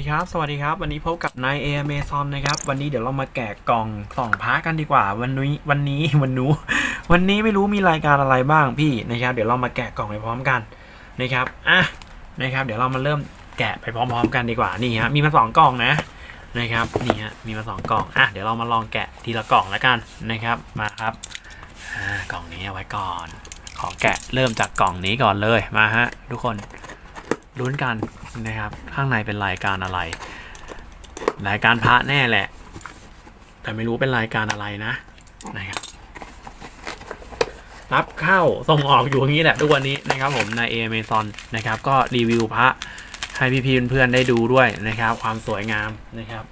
วัสดีครับ สวัสดีครับ วันนี้พบกับนายเอเมซอนนะครับ วันนี้เดี๋ยวเรามาแกะกล่องส่องพระกันดีกว่า วันนี้วันนี้วันนู้วันนี้ไม่รู้มีรายการอะไรบ้างพี่นะครับ เดี๋ยวเรามาแกะกล่องไปพร้อมกันนะครับ อะ นะครับ เดี๋ยวเรามาเริ่มแกะไปพร้อมๆกันดีกว่า นี่ฮะ มีมาสองกล่องนะ นะครับ นี่ฮะ มีมาสองกล่อง อะ เดี๋ยวเรามาลองแกะทีละกล่องแล้วกันนะครับ มาครับ อ่ากล่องนี้เอาไว้ก่อน ขอแกะเริ่มจากกล่องนี้ก่อนเลย มาฮะ ทุกคน ลุ้นกันนะครับ ข้างในเป็นรายการอะไร รายการพระแน่แหละ แต่ไม่รู้เป็นรายการอะไรนะนะครับรับเข้าส่งออกอยู่อย่างนี้แหละทุกวันนี้นะครับผมในเอเมซอนนะครับ ก็รีวิวพระให้พี่ๆเพื่อนๆได้ดูด้วยนะครับ ความสวยงามนะครับ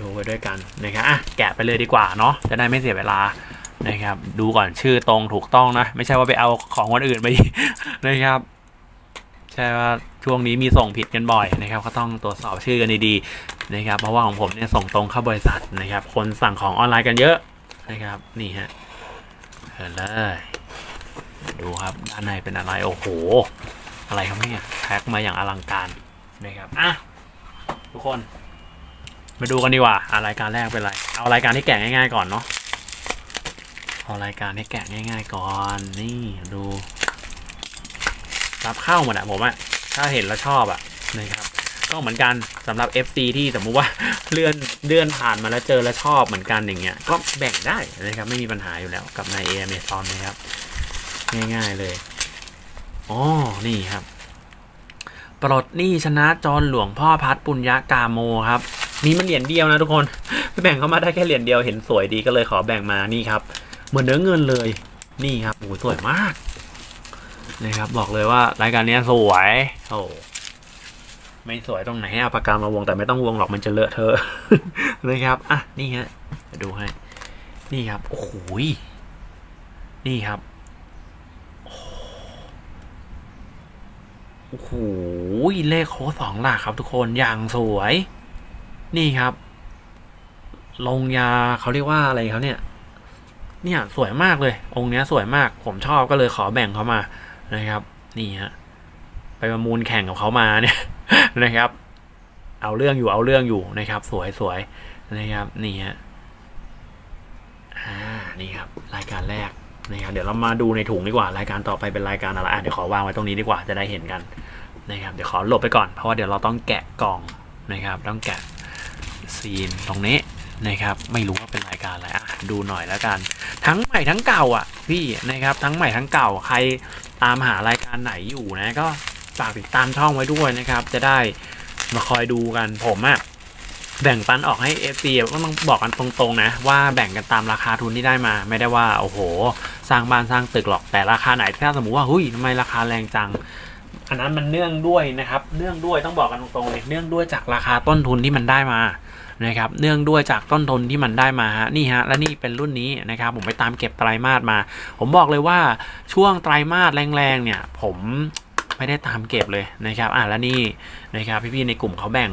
ดูไปด้วยกันนะครับอะแกะไปเลยดีกว่าเนาะจะได้ไม่เสียเวลานะครับ ดูก่อนชื่อตรงถูกต้องนะ ไม่ใช่ว่าไปเอาของคนอื่นไปนะครับ ใช่ว่าช่วงนี้มีส่งผิดกันบ่อยนะครับ ก็ต้องตรวจสอบชื่อกันดีๆนะครับ เพราะว่าของผมเนี่ยส่งตรงเข้าบริษัทนะครับ คนสั่งของออนไลน์กันเยอะนะครับ นี่ฮะเปิดเลยดูครับด้านในเป็นอะไรโอ้โห อะไรครับเนี่ยแพ็คมาอย่างอลังการนะครับอะทุกคน มาดูกันดีกว่าอะรายการแรกเป็นอะไรเอารายการที่แกะง่าย ๆ ก่อนเนาะเอารายการที่แกะง่าย ๆ ก่อนนี่ดู รับเข้าหมดอะผมอะถ้าเห็นแล้วชอบอะนะครับก็เหมือนกันสำหรับ FC ที่สมมุติว่าเลื่อนเลื่อนผ่านมาแล้วเจอแล้วชอบเหมือนกันอย่างเงี้ยก็แบ่งได้นะครับไม่มีปัญหาอยู่แล้วกับใน a อ a z o n นะครับ ง่ายๆเลยอ๋อนี่ครับปลดหนี้ชนะจรหลวงพ่อพัดปุญญากาโมครับ มีมันเหรียญเดียวนะทุกคนแบ่งเข้ามาได้แค่เหรียญเดียวเห็นสวยดีก็เลยขอแบ่งมานี่ครับ เหมือนเนื้อเงินเลย นี่ครับโอ้สวยมาก นะครับ บอกเลยว่ารายการนี้สวยโอ้ไม่สวยตรงไหนเอาปากกามาวงแต่ไม่ต้องวงหรอกมันจะเลอะเทอะนะครับอะนี่ฮะดูให้นี่ครับโอ้โหยนี่ครับโอ้โหเลขโค้ดสองหลักครับทุกคนอย่างสวย นี่ครับ ลงยาเขาเรียกว่าอะไรเขาเนี่ยเนี่ยสวยมากเลย องค์เนี้ยสวยมาก ผมชอบก็เลยขอแบ่งเขามา นะครับ นี่ฮะไปประมูลแข่งกับเขามาเนี่ยนะครับ เอาเรื่องอยู่เอาเรื่องอยู่นะครับ สวยสวยนะครับ นี่ฮะอ่านี่ครับ รายการแรกนะครับเดี๋ยวเรามาดูในถุงดีกว่า รายการต่อไปเป็นรายการอะไรอะเดี๋ยวขอวางไว้ตรงนี้ดีกว่าจะได้เห็นกันนะครับเดี๋ยวขอหลบไปก่อนเพราะว่าเดี๋ยวเราต้องแกะกล่องนะครับ ต้องแกะซีนตรงนี้นะครับ ไม่รู้ว่าเป็นรายการอะไรอะดูหน่อยแล้วกัน ทั้งใหม่ทั้งเก่าอะพี่นะครับ ทั้งใหม่ทั้งเก่าใคร ตามหารายการไหนอยู่นะ ก็ฝากติดตามช่องไว้ด้วยนะครับ จะได้มาคอยดูกันผมอะแบ่งปันออกให้ FC ก็ต้องบอกกันตรงๆนะ ว่าแบ่งกันตามราคาทุนที่ได้มา ไม่ได้ว่าโอ้โห สร้างบ้านสร้างตึกหรอกแต่ราคาไหนถ้าสมมติว่าเฮ้ยทำไมราคาแรงจังอันนั้นมันเนื่องด้วยนะครับ เนื่องด้วยต้องบอกกันตรงๆเลยเนื่องด้วยจากราคาต้นทุนที่มันได้มา นะครับเนื่องด้วยจากต้นทุนที่มันได้มาฮะนี่ฮะและนี่เป็นรุ่นนี้นะครับผมไปตามเก็บไตรมาสมา ผมบอกเลยว่าช่วงไตรมาสแรงๆเนี่ยผมไม่ได้ตามเก็บเลยนะครับอะแล้วนี่นะครับพี่ๆในกลุ่มเขาแบ่ง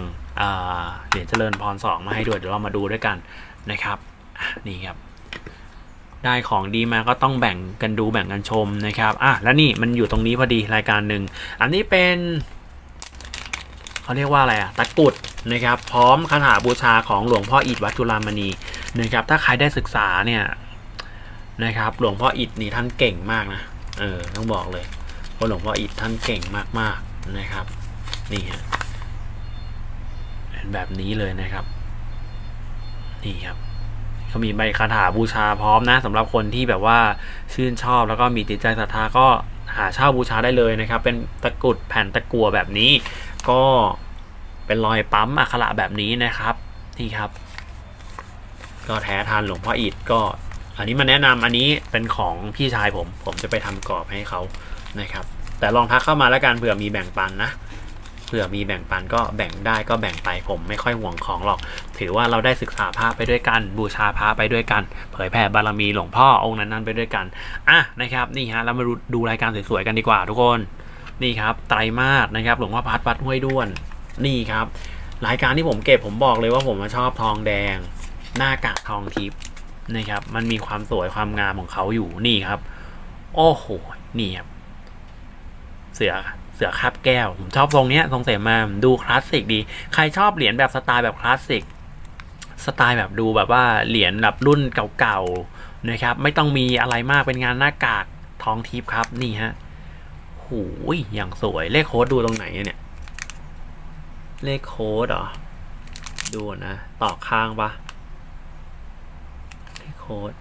เหรียญเจริญพรสองมาให้ด้วยเดี๋ยวเรามาดูด้วยกันนะครับนี่ครับได้ของดีมาก็ต้องแบ่งกันดูแบ่งกันชมนะครับอะแล้วนี่มันอยู่ตรงนี้พอดีรายการหนึ่งอันนี้เป็นเขาเรียกว่าอะไรอะตะกรุด นะครับพร้อมคาถาบูชาของหลวงพ่ออิฐวัดจุฬามณีนะครับถ้าใครได้ศึกษาเนี่ยนะครับหลวงพ่ออิฐนี่ท่านเก่งมากนะเออต้องบอกเลยว่าหลวงพ่ออิฐท่านเก่งมากๆนะครับนี่ฮะเป็นแบบนี้เลยนะครับนี่ครับเขามีใบคาถาบูชาพร้อมนะสำหรับคนที่แบบว่าชื่นชอบแล้วก็มีติดใจศรัทธาก็หาเช่าบูชาได้เลยนะครับ เป็นตะกรุดแผ่นตะกัวแบบนี้ ก็ เป็นรอยปั๊มอักขระแบบนี้นะครับนี่ครับ ก็แท้ทานหลวงพ่ออิฐก็ อันนี้มาแนะนำอันนี้เป็นของพี่ชายผม ผมจะไปทำกรอบให้เขานะครับ แต่ลองทักเข้ามาแล้วกันเผื่อมีแบ่งปันนะเผื่อมีแบ่งปันก็แบ่งได้ก็แบ่งไปผมไม่ค่อยห่วงของหรอก ถือว่าเราได้ศึกษาพระไปด้วยกัน บูชาพระไปด้วยกัน เผยแผ่บารมีหลวงพ่อองค์นั้นๆไปด้วยกันอะนะครับนี่ฮะเรามาดูดูรายการสวยๆกันดีกว่าทุกคนนี่ครับไตรมาสนะครับหลวงพ่อพัดวัดห้วยด้วน นี่ครับ รายการที่ผมเก็บผมบอกเลยว่าผมชอบทองแดง หน้ากากทองทิพย์นะครับ มันมีความสวยความงามของเขาอยู่นี่ครับ โอ้โหนี่ครับ เสือเสือคาบแก้ว ผมชอบทรงเนี้ยทรงเสมาดูคลาสสิกดี ใครชอบเหรียญแบบสไตล์แบบคลาสสิกสไตล์แบบดูแบบว่าเหรียญแบบรุ่นเก่าๆนะครับ ไม่ต้องมีอะไรมากเป็นงานหน้ากากทองทิพย์ครับ นี่ฮะหูยอย่างสวยเลขโค้ดดูตรงไหนเนี่ย เลขโค้ดเหรอ ดูนะ ต่อข้างปะเลขโค้ด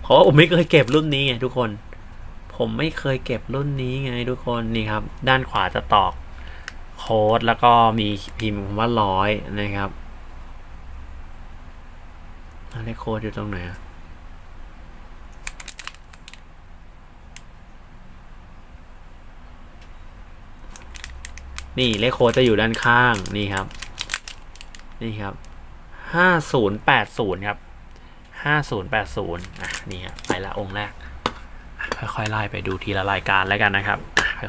เพราะว่าผมไม่เคยเก็บรุ่นนี้ไงทุกคน ผมไม่เคยเก็บรุ่นนี้ไงทุกคนนี่ครับ ด้านขวาจะตอกโค้ดแล้วก็มีพิมพ์คำว่าร้อยนะครับแล้วเลขโค้ดอยู่ตรงไหนอะ นี่เลขโค้ดจะอยู่ด้านข้างนี่ครับ นี่ครับห้าศูนย์แปดศูนย์ครับห้าศูนย์แปดศูนย์อะนี่ฮะไปละองค์แรก ค่อยๆไล่ไปดูทีละรายการแล้วกันนะครับ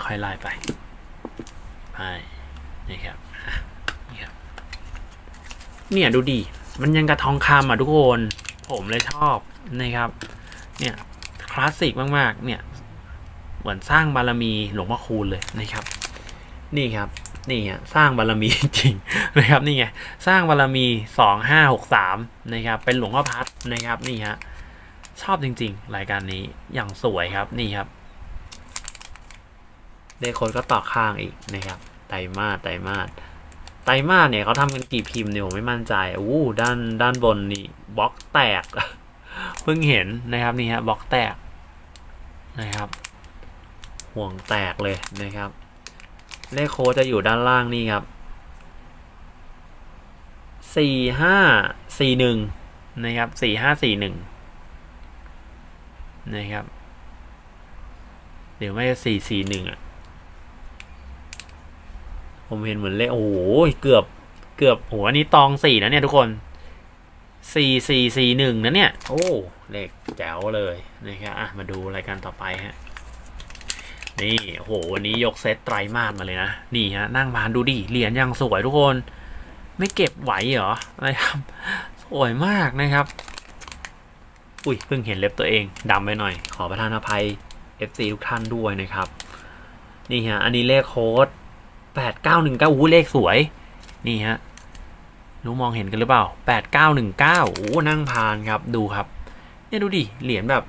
ค่อยๆไล่ไปไปนี่ครับนี่ครับ เนี่ยดูดีมันยังกระทองคำอะทุกคนผมเลยชอบนะครับ เนี่ยคลาสสิกมากๆ เนี่ย เหมือนสร้างบารมีหลวงพ่อคูณเลยนะครับ นี่ครับ นี่ฮะสร้างบารมีจริงนะครับนี่ไงสร้างบารมีสองห้าหกสามนะครับเป็นหลวงพ่อพัดนะครับนี่ฮะชอบจริง ๆ รายการนี้อย่างสวยครับนี่ครับเลขคนก็ต่อข้างอีกนะครับ ไตรมาสไตรมาสไตรมาสเนี่ยเขาทำกันกี่พิมพ์เนี่ยผมไม่มั่นใจอู้ด้านด้านบนนี่บล็อกแตกเพิ่งเห็นนะครับนี่ฮะบล็อกแตกนะครับ ห่วงแตกเลยนะครับ เลขโค้ดจะอยู่ด้านล่างนี่ครับสี่ห้าสี่หนึ่งนะครับสี่ห้าสี่หนึ่งนะครับเดี๋ยวไม่สี่สี่หนึ่งอะ ผมเห็นเหมือนเลขโอ้โหเกือบเกือบโหอันนี้ตองสี่นะเนี่ยทุกคนสี่สี่สี่หนึ่งนะเนี่ย โอ้ เลขแจ๋วเลยนะครับอะมาดูรายการต่อไปฮะ นี่โหวันนี้ยกเซตไตรมาสมาเลยนะ นี่ฮะ นั่งมานดูดิเหรียญยังสวยทุกคน ไม่เก็บไหวเหรอนะครับสวยมากนะครับ อุ้ยเพิ่งเห็นเล็บตัวเองดำไปหน่อย ขอประทานอภัย FC ทุกท่านด้วยนะครับ นี่ฮะ อันนี้เลขโค้ดแปดเก้าหนึ่งเก้าอู้เลขสวย นี่ฮะรู้มองเห็นกันหรือเปล่าแปดเก้าหนึ่งเก้าโอ้นั่งพานครับดูครับเนี่ยดูดิเหรียญแบบ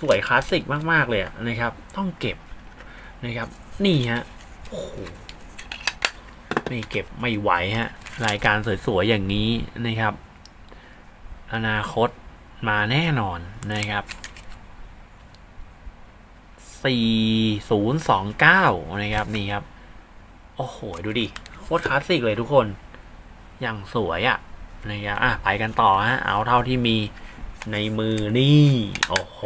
สวยคลาสสิกมากๆเลยนะครับ ต้องเก็บ นะครับ นี่ฮะโอ้โหไม่เก็บไม่ไหวฮะ รายการสวยๆอย่างนี้นะครับ อนาคตมาแน่นอนนะครับ4029 นะครับ นี่ครับ โอ้โห ดูดิ โคตรคลาสสิกเลยทุกคน อย่างสวยอะ่ะนะครับอะ ไปกันต่อฮะ เอาเท่าที่มีในมือนี่ โอ้โห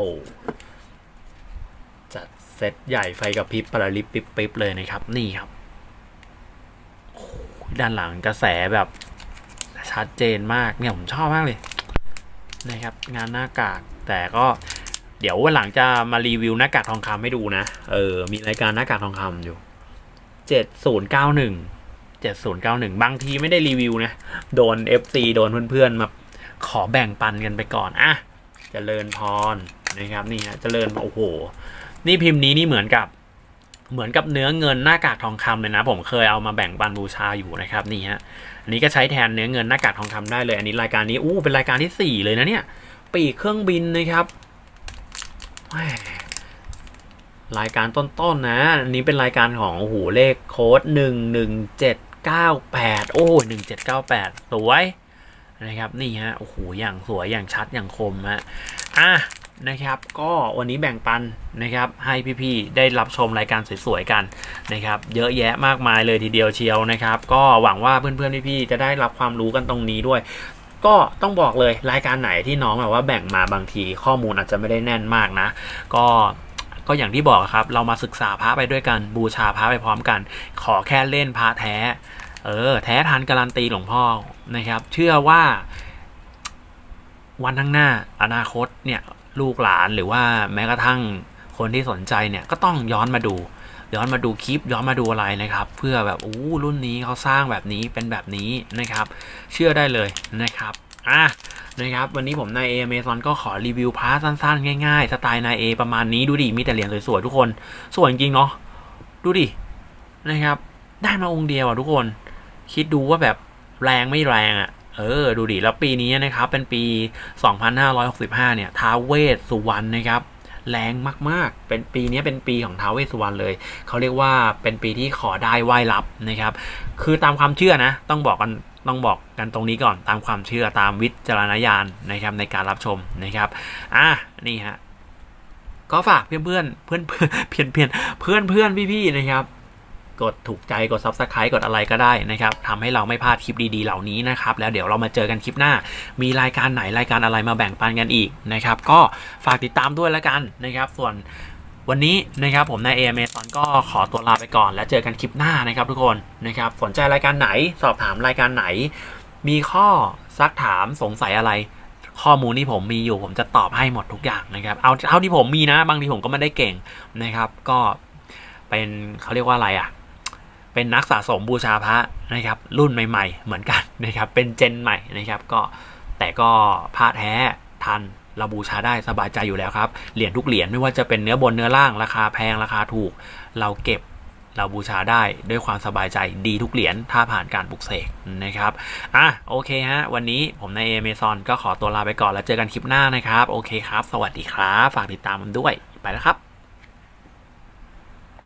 จัดเซตใหญ่ไฟกับพริบปราลิปปิบปิ๊บเลยนะครับ นี่ครับ ด้านหลังกระแสแบบชัดเจนมากเนี่ยผมชอบมากเลย นะครับ งานหน้ากาก แต่ก็เดี๋ยววันหลังจะมารีวิวหน้ากากทองคำให้ดูนะ เออ มีรายการหน้ากากทองคำอยู่เจ็ดศูนย์เก้าหนึ่งเจ็ดศูนย์เก้าหนึ่งบางทีไม่ได้รีวิวนะ โดน FC โดนเพื่อนๆมาขอแบ่งปันกันไปก่อน อะเจริญพรนะครับ นี่ฮะเจริญโอ้โห นี่พิมพ์นี้นี่เหมือนกับเหมือนกับเนื้อเงินหน้ากากทองคำเลยนะ ผมเคยเอามาแบ่งปันบูชาอยู่นะครับนี่ฮะอันนี้ก็ใช้แทนเนื้อเงินหน้ากากทองคำได้เลย อันนี้รายการนี้อู้เป็นรายการที่สี่เลยนะเนี่ย ปีกเครื่องบินนะครับรายการต้นๆนนะ อันนี้เป็นรายการของโอ้โหเลขโค้ดหนึ่งหนึ่งเจ็ดเก้าแปดโอ้หนึ่งเจ็ดเก้าแปดสวยนะครับ นี่ฮะโอ้โหอย่างสวยอย่างชัดอย่างคมฮะอะ นะครับ ก็วันนี้แบ่งปันนะครับให้พี่ๆได้รับชมรายการสวยๆกันนะครับ เยอะแยะมากมายเลยทีเดียวเชียวนะครับ ก็หวังว่าเพื่อนๆพี่ๆจะได้รับความรู้กันตรงนี้ด้วยก็ต้องบอกเลยรายการไหนที่น้องแบบว่าแบ่งมาบางทีข้อมูลอาจจะไม่ได้แน่นมากนะ ก็ก็อย่างที่บอกครับ เรามาศึกษาพระไปด้วยกันบูชาพระไปพร้อมกัน ขอแค่เล่นพระแท้ เออ แท้ทันการันตีหลวงพ่อนะครับ เชื่อว่าวันข้างหน้าอนาคตเนี่ย ลูกหลานหรือว่าแม้กระทั่งคนที่สนใจเนี่ยก็ต้องย้อนมาดู ย้อนมาดูคลิป ย้อนมาดูอะไรนะครับ เพื่อแบบอู้รุ่นนี้เขาสร้างแบบนี้เป็นแบบนี้นะครับ เชื่อได้เลยนะครับอะนะครับวันนี้ผมนายเอเมซอนก็ขอรีวิวพาร์ทสั้นๆ ง่ายๆ สไตล์นายเอประมาณนี้ดูดิมีแต่เหรียญสวยๆทุกคน สวยจริงเนาะดูดินะครับ ได้มาองค์เดียวอะทุกคน คิดดูว่าแบบแรงไม่แรงอะ เออ ดูดิ แล้วปีนี้นะครับ เป็นปี 2565 เนี่ย ท้าเวสสุวรรณนะครับ แรงมากๆ เป็นปีนี้เป็นปีของท้าเวสสุวรรณเลย เขาเรียกว่าเป็นปีที่ขอได้ไหว้รับนะครับ คือตามความเชื่อนะ ต้องบอกกัน ต้องบอกกันตรงนี้ก่อน ตามความเชื่อ ตามวิจารณญาณนะครับในการรับชมนะครับ อะ นี่ฮะ ก็ฝากเพื่อนเพื่อนเพื่อนเพื่อนเพียนเพียนเพื่อนเพื่อนพี่ๆนะครับ กดถูกใจกด subscribe กดอะไรก็ได้นะครับทำให้เราไม่พลาดคลิปดีๆเหล่านี้นะครับ แล้วเดี๋ยวเรามาเจอกันคลิปหน้า มีรายการไหนรายการอะไรมาแบ่งปันกันอีกนะครับ ก็ฝากติดตามด้วยแล้วกันนะครับ ส่วนวันนี้นะครับผมนายเอเมซอนก็ขอตัวลาไปก่อน แล้วเจอกันคลิปหน้านะครับทุกคนนะครับสนใจรายการไหนสอบถามรายการไหน มีข้อซักถามสงสัยอะไร ข้อมูลที่ผมมีอยู่ผมจะตอบให้หมดทุกอย่างนะครับเอาเท่าที่ผมมีนะ บางทีผมก็ไม่ได้เก่งนะครับ ก็เป็นเขาเรียกว่าอะไรอะ่ะ เป็นนักสะสมบูชาพระนะครับรุ่นใหม่ ๆ เหมือนกันนะครับเป็นเจนใหม่นะครับก็แต่ก็พระแท้ทันเราบูชาได้สบายใจอยู่แล้วครับ เหรียญทุกเหรียญไม่ว่าจะเป็นเนื้อบนเนื้อล่างราคาแพงราคาถูก เราเก็บเราบูชาได้ด้วยความสบายใจดีทุกเหรียญถ้าผ่านการปลุกเสกนะครับอะโอเคฮะวันนี้ผมในเอเมซอนก็ขอตัวลาไปก่อนแล้วเจอกันคลิปหน้านะครับ โอเคครับ สวัสดีครับ ฝากติดตามมันด้วยไปแล้วครับ